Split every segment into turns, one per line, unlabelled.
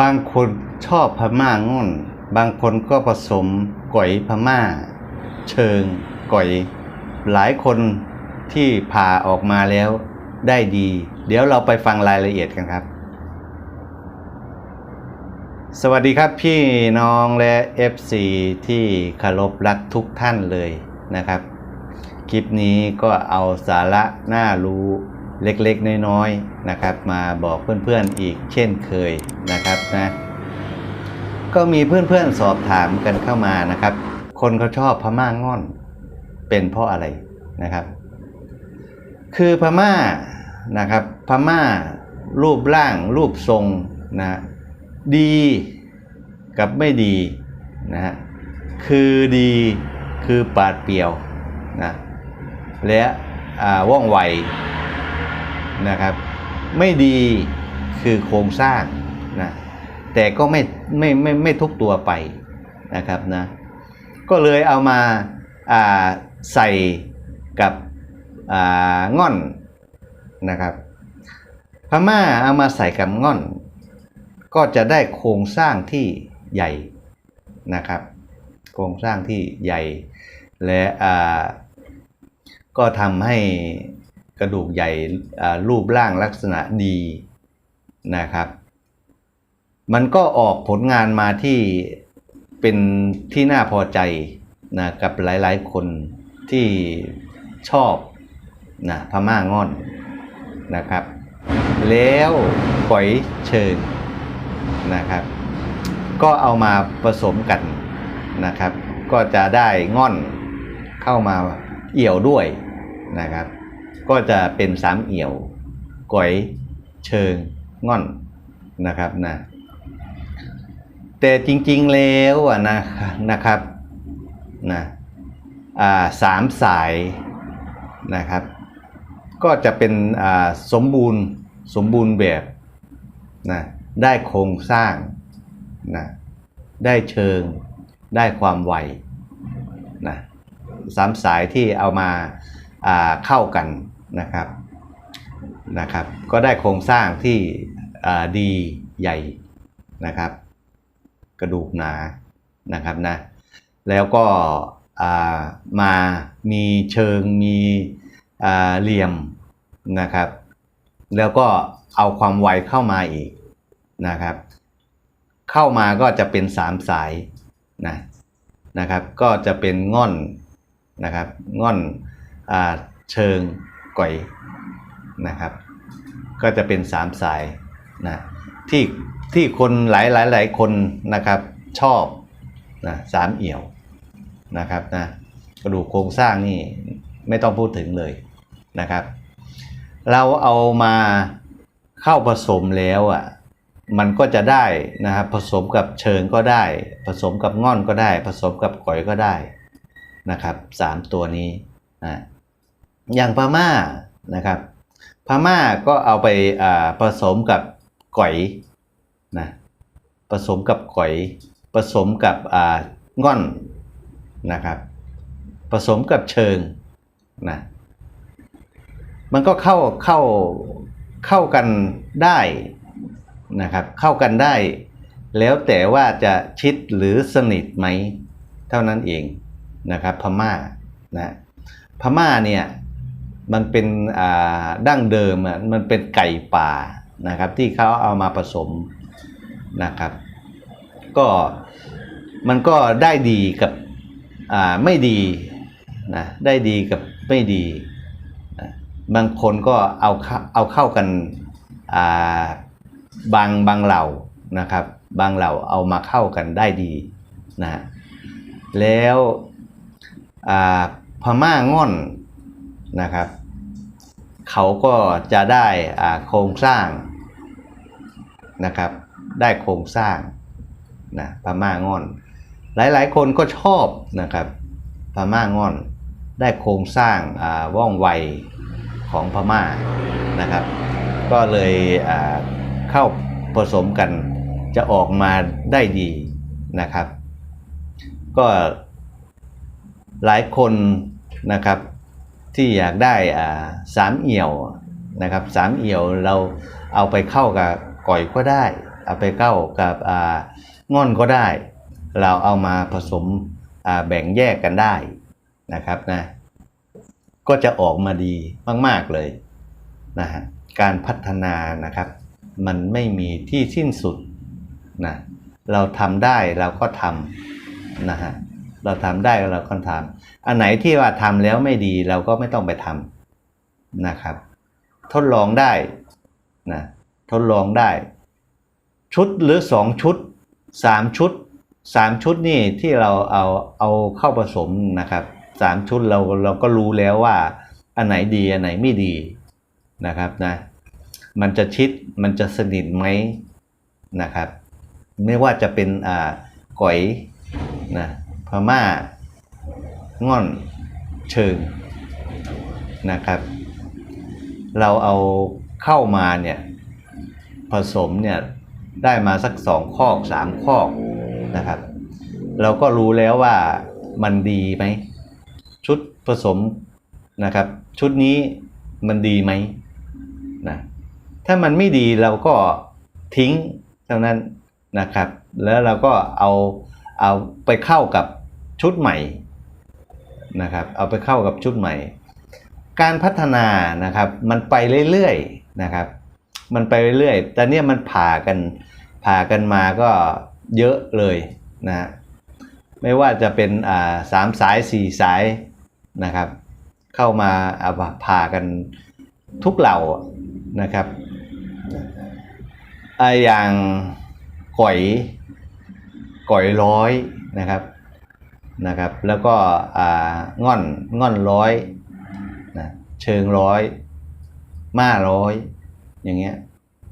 บางคนชอบพม่าง่อน บางคนก็ผสมก๋อยพม่า เชิงก๋อย หลายคนที่ผ่าออกมาแล้วได้ดี เดี๋ยวเราไปฟังรายละเอียดกันครับ สวัสดีครับพี่น้องและ FC ที่คารพรักทุกท่านเลยนะครับ คลิปนี้ก็เอาสาระน่ารู้ เล็กๆ น้อยๆนะครับ มาบอกเพื่อนๆอีกเช่นเคยนะครับนะก็มีเพื่อนๆสอบถามกันเข้ามานะครับ คนเขาชอบพม่าง่อน เป็นเพราะอะไรนะครับ คือพม่านะครับ พม่ารูปร่าง รูปทรงนะดีกับไม่ดีนะฮะคือดีคือปาดเปรียวนะและอ่าว่องไว นะครับ ไม่ดีคือโครงสร้างนะแต่ก็ไม่ไม่ไม่ไม่ทุกตัวไปนะครับนะก็เลยเอามาอ่าใส่กับอ่าง่อนนะครับพม่าเอามาใส่กับง่อน ก็จะได้โครงสร้างที่ใหญ่นะครับ โครงสร้างที่ใหญ่และอ่าก็ทำให้ กระดูกใหญ่รูปร่างลักษณะดีนะครับ มันก็ออกผลงานมาที่เป็นที่น่าพอใจนะกับหลายๆคนที่ชอบนะพม่าง่อนนะครับ แล้วปล่อยเชิญนะครับ ก็เอามาผสมกันนะครับ ก็จะได้ง่อนเข้ามาเอี่ยวด้วยนะครับ ก็จะเป็นสามเอี่ยวก๋อยเชิงง่อนนะครับนะแต่จริงๆแล้วอะนะนะครับนะสามสายนะครับ ก็จะเป็นสมบูรณ์สมบูรณ์แบบนะได้โครงสร้างนะได้เชิงได้ความไวนะสามสายที่เอามาาเข้ากัน นะครับนะครับ ก็ได้โครงสร้างที่ดีใหญ่นะครับ กระดูกหนานะครับนะแล้วก็มามีเชิงมีเหลี่ยมนะครับ แล้วก็เอาความไวเข้ามาอีกนะครับ เข้ามาก็จะเป็นสามสายนะนะครับ ก็จะเป็นง่อนนะครับง่อนอเชิง ก่อยนะครับ ก็จะเป็นสามสายนะที่ที่คนหลายหลายหลายคนนะครับชอบนะสามเอี่ยวนะครับนะกระดูกโครงสร้างนี่ไม่ต้องพูดถึงเลยนะครับ เราเอามาเข้าผสมแล้วอะมันก็จะได้นะครับผสมกับเชิงก็ได้ ผสมกับง่อนก็ได้ ผสมกับก๋อยก็ได้นะครับสามตัวนี้นะ อย่างพม่านะครับพม่าก็เอาไปผสมกับก๋อยนะผสมกับก๋อยผสมกับง่อนนะครับผสมกับเชิงนะมันก็เข้าเข้าเข้ากันได้นะครับเข้ากันได้ แล้วแต่ว่าจะชิดหรือสนิทไหม เท่านั้นเองนะครับพม่านะพม่าเนี่ย มันเป็นดั้งเดิมอะมันเป็นไก่ป่านะครับ ที่เขาเอามาผสมนะครับ ก็มันก็ได้ดีกับไม่ดีนะได้ดีกับไม่ดีนะบางคนก็เอาเอาเข้ากันาบางบางเหล่านะครับ บางเหล่าเอามาเข้ากันได้ดีนะฮะแล้วพม่าง่อน นะครับ เขาก็จะได้โครงสร้างนะครับ ได้โครงสร้างนะพม่าง่อน หลายๆ คนก็ชอบนะครับพม่าง่อน ได้โครงสร้างาว่องไวของพม่านะครับ ก็เลยเข้าผสมกันจะออกมาได้ดีนะครับ ก็หลายคนนะครับ ที่อยากได้อ่าสามเอี่ยวนะครับสามเอี่ยวเราเอาไปเข้ากับก่อยก็ได้ เอาไปเข้ากับอ่าง่อนก็ได้ เราเอามาผสมอ่าแบ่งแยกกันได้นะครับนะก็จะออกมาดีมาก ๆ เลยนะฮะการพัฒนานะครับ มันไม่มีที่สิ้นสุดนะเราทำได้เราก็ทำนะฮะ เราทำได้เราก็ทำอันไหนที่ว่าทำแล้วไม่ดีเราก็ไม่ต้องไปทำนะครับ ทดลองได้นะทดลองได้ ชุดหรือสองชุดสามชุดสามชุดนี่ที่เราเอาเอาเข้าผสมนะครับสามชุดเราเราก็รู้แล้วว่า อันไหนดีอันไหนไม่ดีนะครับนะมันจะชิดมันจะสนิทไหมนะครับ ไม่ว่าจะเป็นอ่าก๋อยนะ พม่า ง่อนเชิงนะครับ เราเอาเข้ามาเนี่ยผสมเนี่ยได้มาสักสองคอกสามคอกนะครับ เราก็รู้แล้วว่ามันดีไหม ชุดผสมนะครับ ชุดนี้มันดีไหมนะถ้ามันไม่ดีเราก็ทิ้งเท่านั้นนะครับ แล้วเราก็เอา เอาไปเข้ากับชุดใหม่นะครับเอาไปเข้ากับชุดใหม่ การพัฒนานะครับมันไปเรื่อยๆนะครับมันไปเรื่อยๆแต่เนี่ยมันผ่ากันผ่ากันมาก็เยอะเลยนะไม่ว่าจะเป็นอ่าสามสายสี่สายนะครับเข้ามาเอาผ่ากันทุกเหล่านะครับอ่าอย่างก่อย ก่อยร้อยนะครับนะครับ แล้วก็อ่าง่อนง่อนร้อยนะเชิงร้อยม่าร้อยอย่างเงี้ย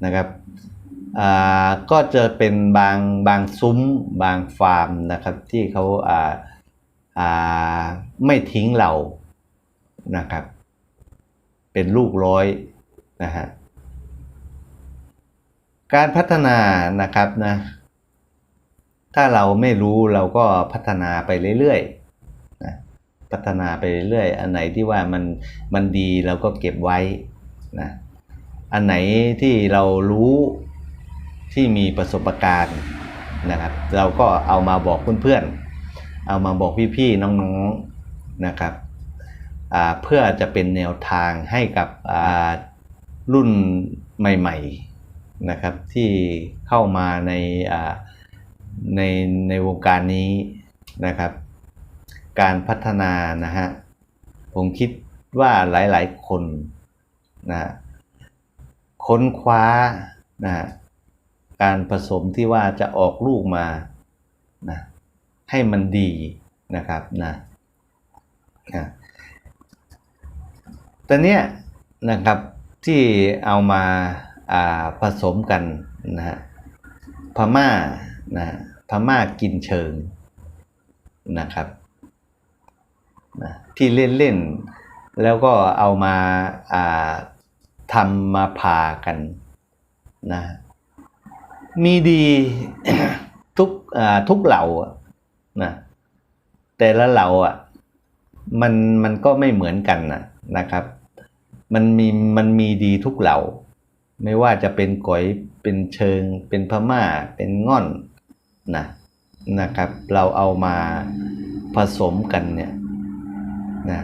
นะครับอ่าก็จะเป็นบางบางซุ้มบางฟาร์มนะครับที่เขาอ่าอ่าไม่ทิ้งเรานะครับ เป็นลูกร้อยนะฮะการพัฒนานะครับนะ ถ้าเราไม่รู้เราก็พัฒนาไปเรื่อยๆนะพัฒนาไปเรื่อยๆ อันไหนที่ว่ามันมันดีเราก็เก็บไว้นะอันไหนที่เรารู้ที่มีประสบการณ์นะครับเราก็เอามาบอกเพื่อนๆ เอามาบอกพี่ๆ น้องๆนะครับเพื่อจะเป็นแนวทางให้กับรุ่นใหม่ๆนะครับที่เข้ามาใน ในในวงการนี้นะครับ การพัฒนานะฮะผมคิดว่าหลายๆคนนะค้นคว้านะการผสมที่ว่าจะออกลูกมานะให้มันดีนะครับนะนะแต่เนี้ยนะครับที่เอามาาผสมกันนะฮะพม่านะ ม่ากินเชิงนะครับนะที่เล่นเล่นๆแล้วก็เอามาาทำมาผ่ากันนะมีดีทุกทุกเหล่านะแต่ละเหล่าอะมันมันก็ไม่เหมือนกันนะนะครับ มันมีมันมีดีทุกเหล่า ไม่ว่าจะเป็นก๋อยเป็นเชิง เป็นพม่า เป็นง่อน นะนะครับ เราเอามาผสมกันเนี่ยนะ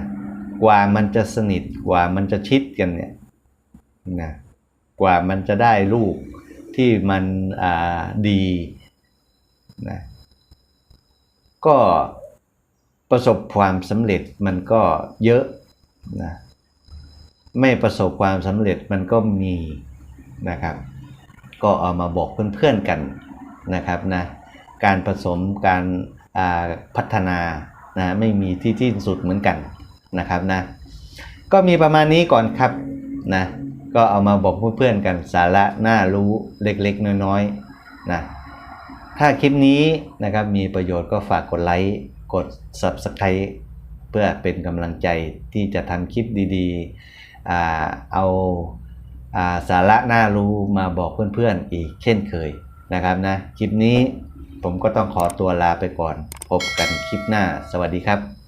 กว่ามันจะสนิทกว่ามันจะชิดกันเนี่ยนะกว่ามันจะได้ลูกที่มันอ่าดีนะก็ประสบความสำเร็จมันก็เยอะนะไม่ประสบความสำเร็จมันก็มีนะครับ ก็เอามาบอกเพื่อนๆกันนะครับนะ การผสมการพัฒนานะไม่มีที่ที่สุดเหมือนกันนะครับนะก็มีประมาณนี้ก่อนครับนะก็เอามาบอกเพื่อนๆกันสาระน่ารู้เล็กๆ น้อยๆนะถ้าคลิปนี้นะครับมีประโยชน์ก็ฝากกดไลค์กด Subscribe เพื่อเป็นกำลังใจที่จะทำคลิปดีๆเอาอาสาระน่ารู้มาบอกเพื่อนๆอีกเช่นเคยนะครับนะคลิปนี้ ผมก็ต้องขอตัวลาไปก่อน พบกันคลิปหน้า สวัสดีครับ